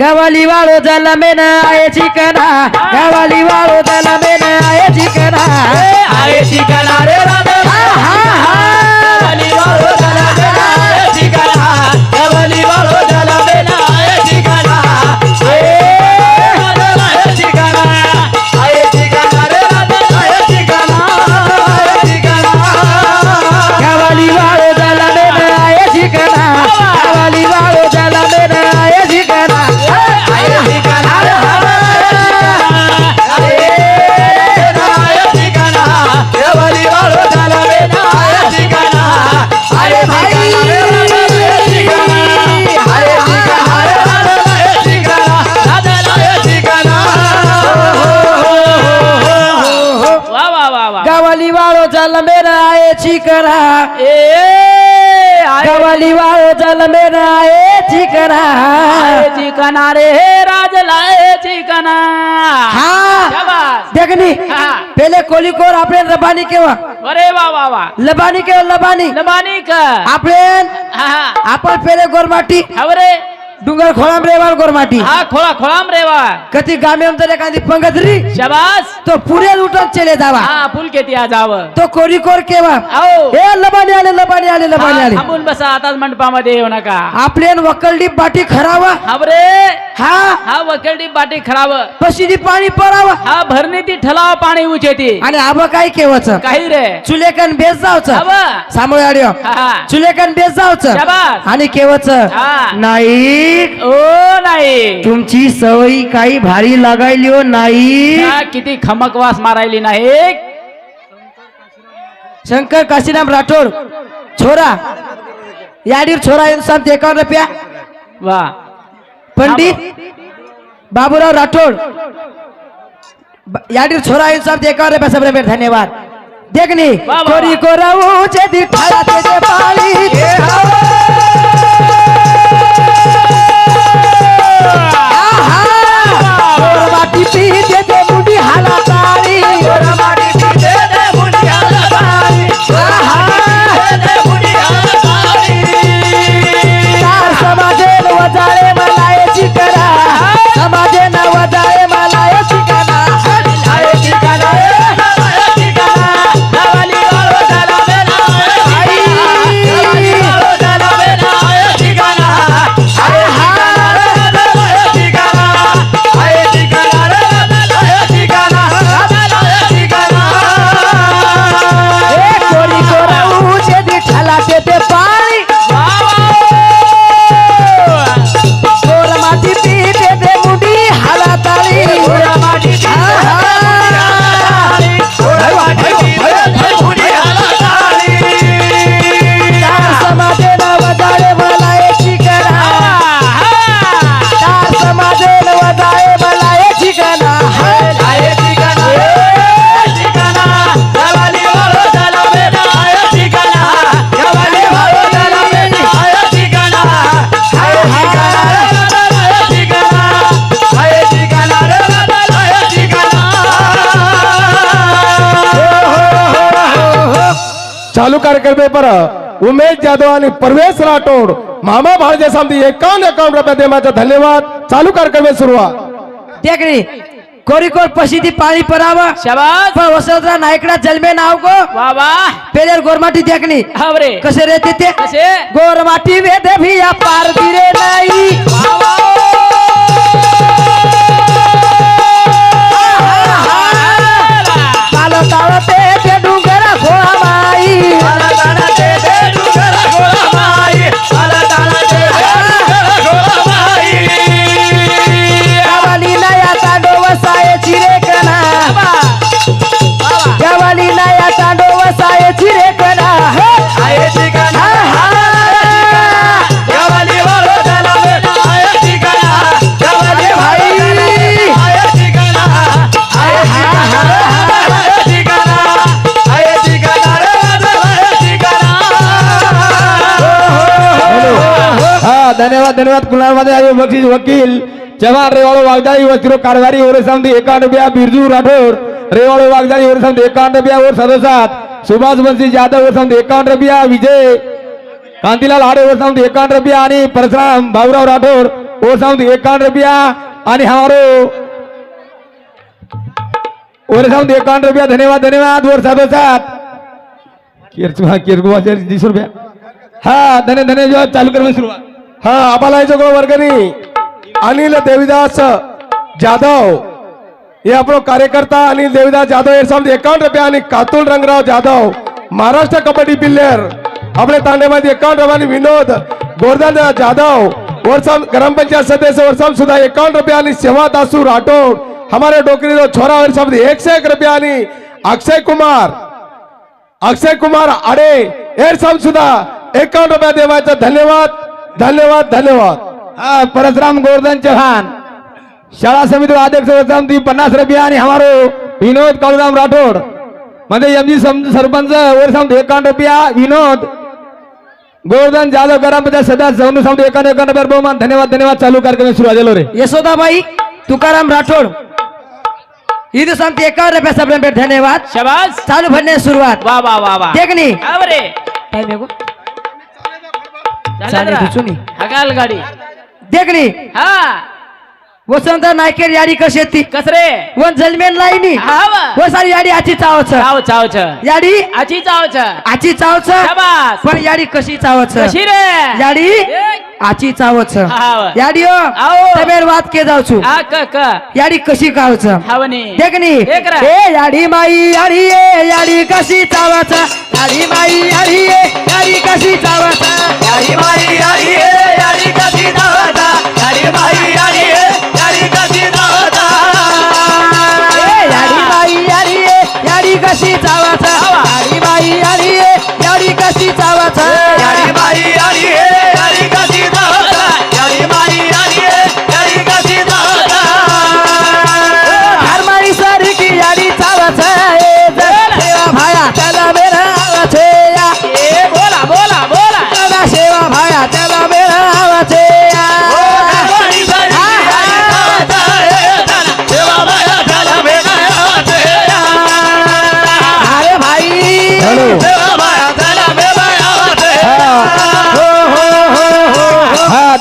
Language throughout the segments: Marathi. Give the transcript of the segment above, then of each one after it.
गवाली वाळो झाला मेन आहे चिकना. गवाली वाळो झाला मेन आहे चिकना. आहे चिकना रे राधा. मेराए चिकना। चिकना रे राजला चिकना। हाँ देखनी पहले कोली कोर आपने रबानी के अरे वाह वाह वाह लबानी के लबानी। लबानी का आपने हाँ आपन पहले गोरमाटी। हवरे डुंगर खोळाम गोर माटी. हा खोळा खोळाम रेवा कधी गामे तर एखादी पंगतरी शबास. तो पुरे उठत चेले जावा. हा पुल केती जावं. तो कोरी कोर केवा. हे लबानी आले लबानी आले लबानी आले. थांबून बसा आता मंडपामध्ये येऊ नका. आपले वकलडी बाटी खरावा. हवरे हा? हा वकलडी बाटी खराव. पशिदी पाणी पराव. हा भरणी ती ठलाव पाणी उचेती. आणि आब काय केवच? काही रे. चुलेकन बेस जावच. सामोळे आडिओ चुलेकन बेस जावच. आणि केवच? नाही. नाही ओ नाही. तुमची सवयी काही भारी लागायली हो नाही. किती खमक वास मारायली नाही. शंकर काशीराम राठोड छोरा. याडीर छोरा येऊन सांगते एकावन्न रुपया. वा. पंडित बाबूराव राठोड. ब- याडीर छोरा येऊन सांगते एकावन्न रुपया सबरे बेट धन्यवाद. देखनी वा, वा, कोरी वा. कोराऊ चे दी ठाळा ते जे पाळी. चालू कार्यक्रम पर उमेश जाधव आणि परवेश राठोड मामा भाळजे सामती एकावन्न एकावन्न रुपये देण्याचा धन्यवाद. चालू कार्यक्रम सुरुवात देखणी कोरी कोर पशीदी पाणी परावा शाबास. पण वसंतराव नायकडा जन्मे नाव गो वा वा पेलेर गोरमाटी देखणी हावरे कसे रे ते कसे? गोरमाटी वेद भिया पार दिरे नाही. वा हा धन्यवाद धन्यवाद. कुणालमध्ये आहे बक्षीस वकील? जवान रेवाळो वागदाई वस्त्रो कारभारी ओरे समधी एकावन्न रुपया बिरजू राठोड. रेवाळो वागदाई ओरे समधी एकावन्न रुपया वर सदोसात. सुभाष बंसी जाधव ओरे समधी एकावन्न विजय. कांतीलाल आडे ओर सामने एकावन्न रुपया आणि परशुराम भाऊराव राठोड ओर सामने एकावन्न रुपया आणि हमारो ओर सामने एकावन्न रुपया. धन्यवाद धन्यवाद. ओर साधो सात किरचुमा किरगुमा तीस रुपया. हा धन्य धन्यवाद चालू करून सुरुवात. हा आम्हाला जो वर्गणी अनिल देवीदास जाधव. हे आपलो कार्यकर्ता अनिल देवीदास जाधव हे समजा एकावन्न रुपया आणि कातुल रंगराव जाधव. महाराष्ट्र कबड्डी प्लेयर आपले तांडेमध्ये एकावन्न रुपया आणि विनोद गोवर्धन जाधव. वरसाम ग्रामपंचायत सदस्य वरसाम सुद्धा एकावन्न रुपया आणि सेवा दासू राठोड. हमारे डोकरी जो छोरा वर्षम एकशे एक रुपया आणि अक्षय कुमार. अक्षय कुमार आडे. एअरसम सुद्धा एकावन्न रुपया देवाचा धन्यवाद. धन्यवाद धन्यवाद. हा परशुराम गोवर्धन चौहान शाळा समिती अध्यक्ष पन्नास रुपया आणि हमारो विनोद काळूराम राठोड. म्हणजे एमजी सरपंच वर सांगतो एकावन्न रुपया विनोद. गोवर्धन जाधव ग्रामपंचायत सदस्य सौंद सांगतो एकावन्न एकावन्न रुपया बहुमान. धन्यवाद धन्यवाद. चालू कार्यक्रम सुरुवात झालो रे. यशोदाबाई तुकाराम राठोड. ईद सांगते एकावन्न रुपया धन्यवाद. शाबास. चालू भरण्यास सुरुवात. वा वा वा वा. देखणी गाडी. देखणी हा. वसंत नायकेर याडी कशी येते कस रे? वन जलमेन लाईनी. हा वा. सारी याडी आची चावच. चाव चाव छ याडी आची चाव आची चावच पण याडी कशी चावच? कशी रे? याडी आची चावच. याडी आओ. तबेर वाद के जाऊ याडी कशी कावच हावनी. देखनी. ए याडी माई याडी ए याडी कशी चावच? याडी माई याडी ए याडी कशी चावच? याडी माई याडी ए याडी कशी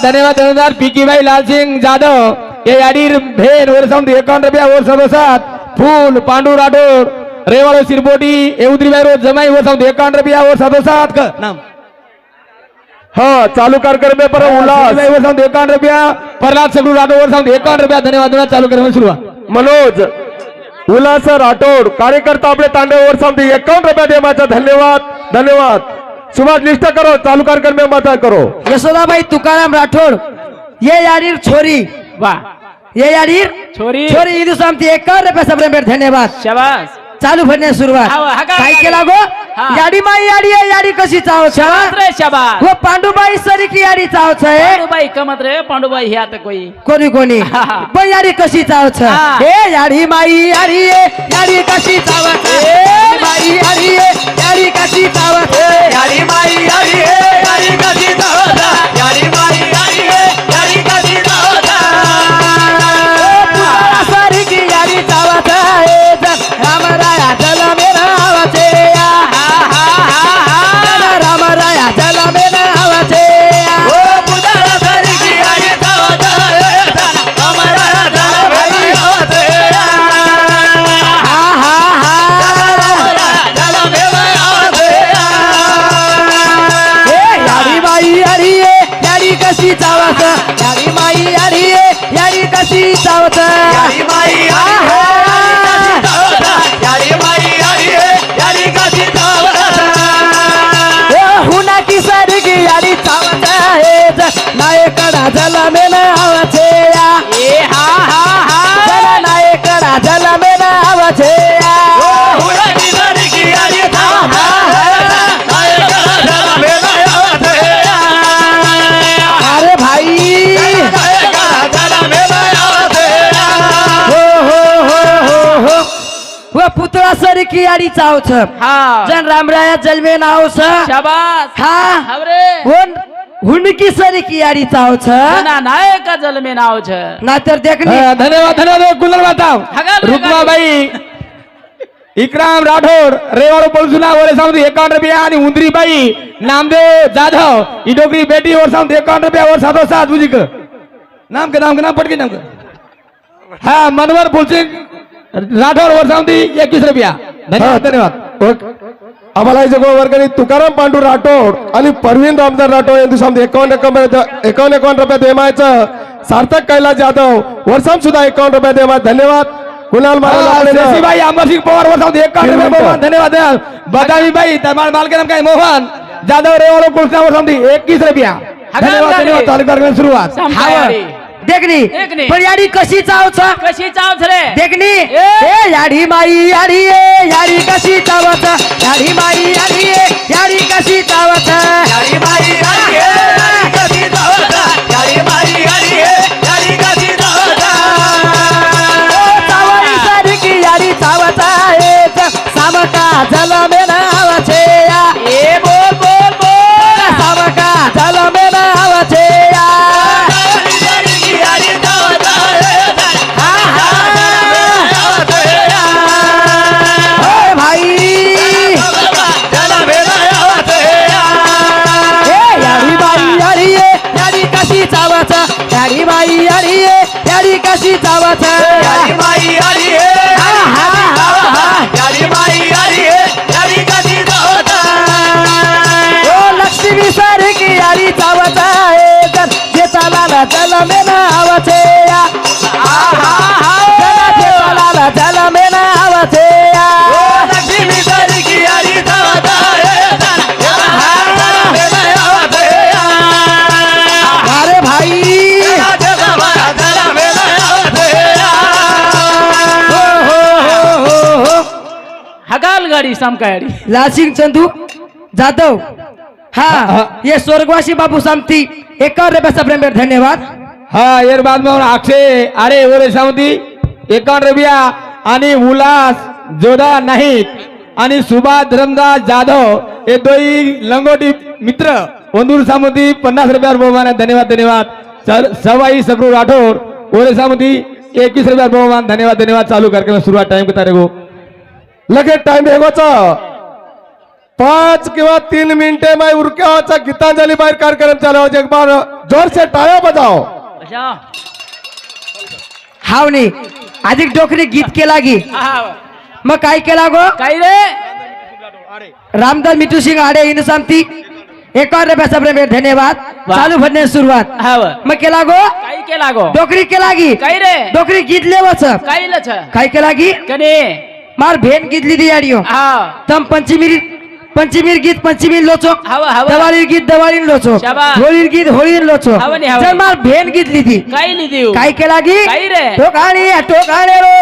धन्यवाद धन्यवाद पिकीबाई लालसिंग जाधव हे याडीर भेन वर सांगतो एकावन्न रुपया वर सर्व सात फूल पांडू राठोड रेवाळ सिरपोटी येउद्रीबाई रोज जमाई वर सांगतो एकावन्न रुपया वर सात सात क नाम. हा चालू कार्यक्रम आहे पर उल्हास. सिरबाई वर सांगतो एकावन्न रुपया प्रल्हाद सगळू राठोड वर सांगतो एकावन्न रुपया धन्यवाद चालू करा सुरुवात. मनोज उल्हास राठोड कार्यकर्ता आपले तांड्यावर सांगते एकावन्न रुपया देवाचा धन्यवाद धन्यवाद. सुभाष लिस्ट करो चालू कार्यक्रम में मत करो। यशोदाबाई तुकाराम राठोड ये याडीर छोरी। वा ये याडीर छोरी। छोरी ईद एकावन्न रुपया सबरे भेट धन्यवाद। शाबास। चालू भरण्यास सुरुवात. हा, हा का? काय केला गो? हा. याडी माई याडी आहे याडी कशी चावच शाबास रे शाबास. व पांडुबाई सरी की याडी चावच आहे? पांडुबाई कमत रे पांडुबाई हे आता कोई. कोणी कोणी? हा, हा. पण याडी कशी चावच हा. हे याडी माई याडी आहे याडी कशी चावच हे माई याडी आहे याडी कशी चावच याडी माई याडी ए याडी कशी चावत हा. जन रामराया जलमे नावस शाबास. हा. हवरे हुन हुनकी सारखी याडी चावछ ना नायक जलमे नाव छ नातर देखनी हा, धन्यवाद धन्यवाद गुलर माता हगाल रे रुक्माबाई इकराम राठोड रेवाडो पळसुना वर सांगतो एकावन्न रुपया आणि उंदरीबाई नामदेव जाधव ही डोकरी बेटी वर सांगतो एकावन्न रुपया वर सातो सात बुजिक नाम के नाम के नाम पटके नाम के. हा मनवर फुलसिंग राठोड वर सांगतो एकवीस रुपया. धन्यवाद. धन्यवाद. ओके. आम्हाला जगो वर्गणी तुकाराम पांडू राठोड आणि परवीन रामदास राठोड यांनी समजा एकावन्न एकावन्न एकावन्न एकावन्न रुपये देमायचं सार्थक कैलास जाधव वर्षाम सुद्धा एकावन्न रुपये देमाय धन्यवाद. कुणाल शशीबाई अमरसिंग पवार वर सांगतो एकावन्न रुपया. मोहन धन्यवाद बदामी बाई तमाल माल के नाम काय? मोहन. जाधव रेवाडो पळसुना वर सांगतो एकवीस रुपया. धन्यवाद धन्यवाद. चालू कार्यक्रम सुरुवात. देखणी. पण याडी कशी चावच? कशी चावच रे? देखणी. ए. ए याडी माई याडी ए. याडी कशी माई याडी ए याडी कशी चावच याडी बाई याडी कशी चावता? याडी बाई हे, याडी कशी सारखी याडी चावच सामका नावाचे याडी कशी चावच याडी बाई याडी हे, याडी कशी चावता? याडी बाई याडी हे, याडी कशी चावता? ओ लक्ष्मी सारखी चालाला चल मे नावाचे या हगाल गाडी समकाडी लासिंग चंदू जाधव. हा ये स्वर्गवासी बाबू सामती एकावन्न रुपयाचा प्रेम भेट धन्यवाद. हा एर बाद में अक्षय अरे ओरे सावंती. एकावन्न रुपया आणि उल्हास जोधा नाईक आणि सुभाष धरमदास जाधव हे दोई लंगोटी मित्र. वंदूर सामंती पन्नास रुपयावर बहुमान. धन्यवाद धन्यवाद. सवाई सगळू राठोड. ओरे सामंती एकवीस रुपयावर बहुमान. धन्यवाद धन्यवाद. चालू कार्यक्रम सुरुवात. टाइम किती रे गो? लगेच टाइम हेगोचा पाच किंवा तीन मिनिटे माय उरक्याचा गीतांजली बाहेर कार्यक्रम चालू आहे. एक बार जोर से टाळ्या बजाव हावनी अधिक डोकरी गीत केला गी मग काय केला गो? काय रे? रामदास मिठू सिंग आडे इन सामती एकावन्न रुपयाचा प्रेम भेट धन्यवाद. चालू भरण्यास सुरुवात. हाव मग केला गो? काय केला गो? डोकरी केला गी काय रे? डोकरी गीत लेवच. काय काय केला गी कने. मार भेन गीतली दी याडियो हा. तम पंचमीर पंचमीर गीत पंचमीर लोचो. हवा, हवा. दवाळीर गीत दवाळीर लोचो. होळीर गीत होळीर लोचो. मार भेन गीतली ती काय केला गी काय रे? टोकाणी टोकाणे रो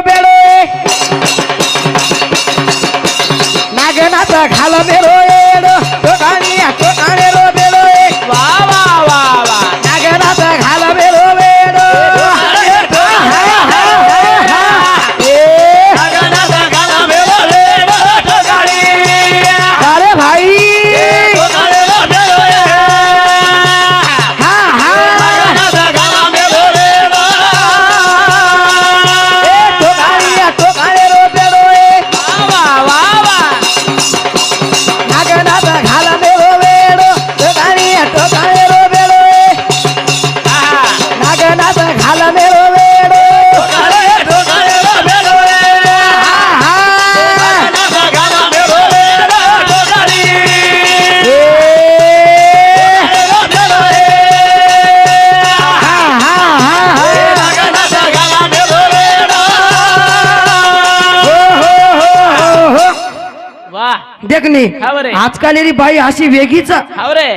बरे. आजकाल री बाई अशी वेगळीच. हाव रे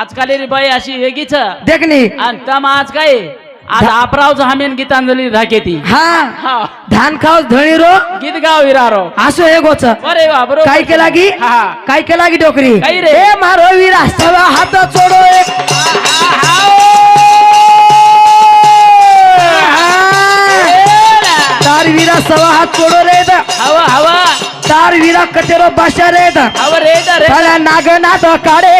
आजकाल रे बाई अशी वेगळीच. देखणी आणि तम आज काय? आज आपरावचं हमेन गीतांजली धाकेती हा. हा. धान खाव धणी रो. गीत गाव विरारो. असो हे गोच. अरे वा बरोबर. काय केला की? हा काय केला की डोकरी? काय रे? मारो वीरा सवा हात चोडो एक. तार वीरा सवा हात चोडो रे द. हवा हवा. तार वीरा कटेरो बाशा रे द. हवा रे रे त्याला नागनाथ काढे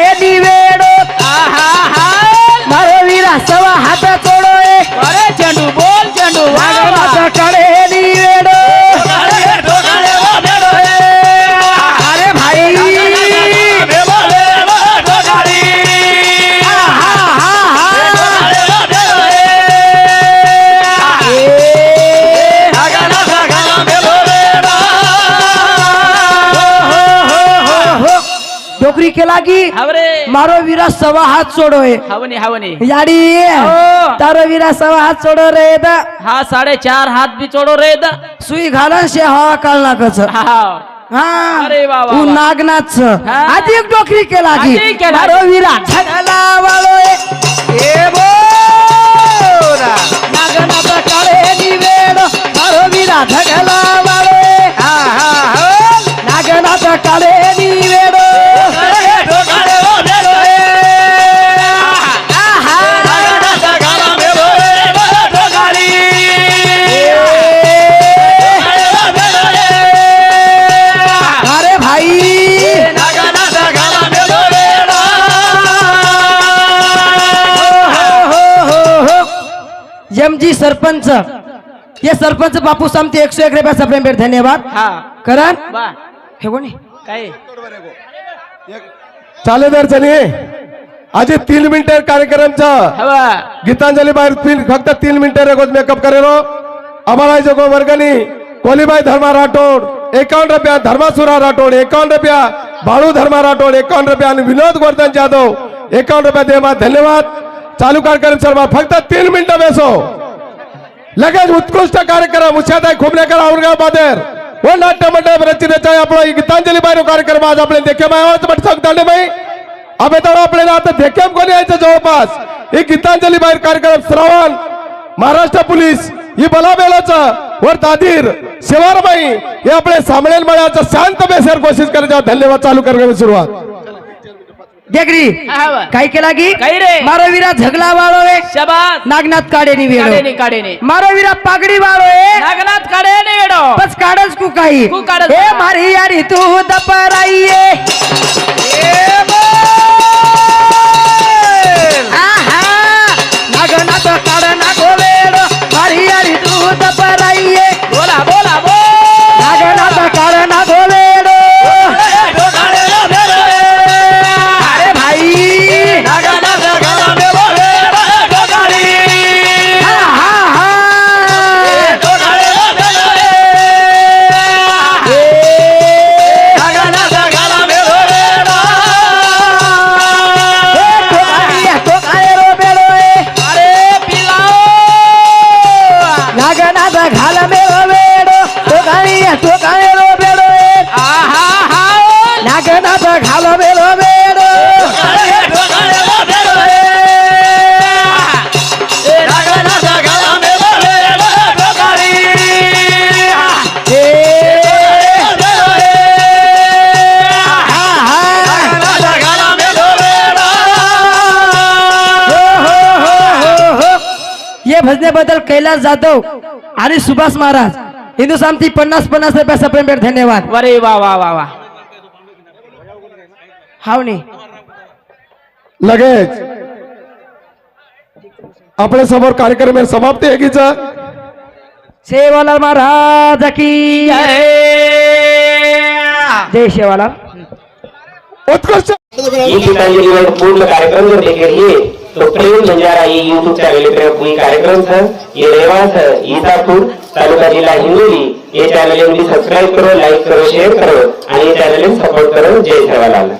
डोकरी के हवरे. मारो वीरा सवा हाथ छोड़ो है हवनी हवनी. याडी. हो. तारो वीरा सवा हात छोडो रे द. हा साडे चार हात बी चोडो रे द. सुई घालन शे हवा काढला कच हा. हा. अरे. नागनाच हा. अधिक डोकरी के लागी अधिक के. मारो वीरा. झगला वालो A एम जी सरपंच ये सरपंच बापू सामते एकशे एक रुपयाचा प्रेम भेट धन्यवाद हा करण वा हे कोणी काय चालेल तर चली આજે तीन मिनिटे कार्यक्रमचा हवा ગીતાંજલિ બાર तीन ફક્ત तीन મિનિટે રેગોજ મેકઅપ કરેલો અમારા જોગો વર્ગની કોલીભાઈ ધર્મા રાઠોડ એકાવન રૂપિયા ધર્માસુરા રાઠોડ એકાવન રૂપિયા ભાળુ ધર્મા રાઠોડ એકાવન રૂપિયા અને વિનોદ ગોરધન જાદવ એકાવન રૂપિયા દેવા ધન્યવાદ ચાલુ કાર્યક્રમ સરમાં ફક્ત तीन मिनिटं બેસો लगेच उत्कृष्ट कार्यक्रम उषाताई खुबलेकर औरंगाबाद बादेर व नाट्य मंडळ रचनेचा आपला गीतांजली बाहेर कार्यक्रम आज आपले देखे मायावाच म्हट सांगताले बाई आम्ही तर आपल्याला आता देखेम कोणी यायचं जवळपास ही गीतांजली बाहेर कार्यक्रम श्रावण महाराष्ट्र पोलीस ही बलाबेलाचं वर दादीर शिवारबाई हे आपले सामळेल मळ्याचं शांत बेसेर घोषित करायचं धन्यवाद चालू करण्याची सुरुवात हवा काय केला की? काय रे? मारो वीरा झगला वाळो ए शबास. नागनाथ काडेनी काढेने वेळो काढेने मारो वीरा पागडी वाळो ए नागनाथ काढेने वेडो. बस काढच कु काही. कु काढच ए बा. मारी यारी तू दपराईये. कैलास जाधव आणि सुभाष महाराज. हिंदू सामती पन्नास पन्नास रुपया प्रेम भेट धन्यवाद. अरे वा वा वा वा. हावणी लगेच. आपल्यासमोर कार्यक्रम समाप्ती आहे कीचा शेवालाल महाराज की जय. शेवालाल उत्कृष्ट. पूर्ण कार्यक्रम सुप्रीम म्हणजे आई है तो प्रेम कार्यक्रम सर. ये रेवास है ईसापुर तालुका जिल्हा हिंगोली. ये चॅनल सबस्क्राईब करो लाईक करो शेअर करो आणि चॅनल सपोर्ट करो. जय सेवालाल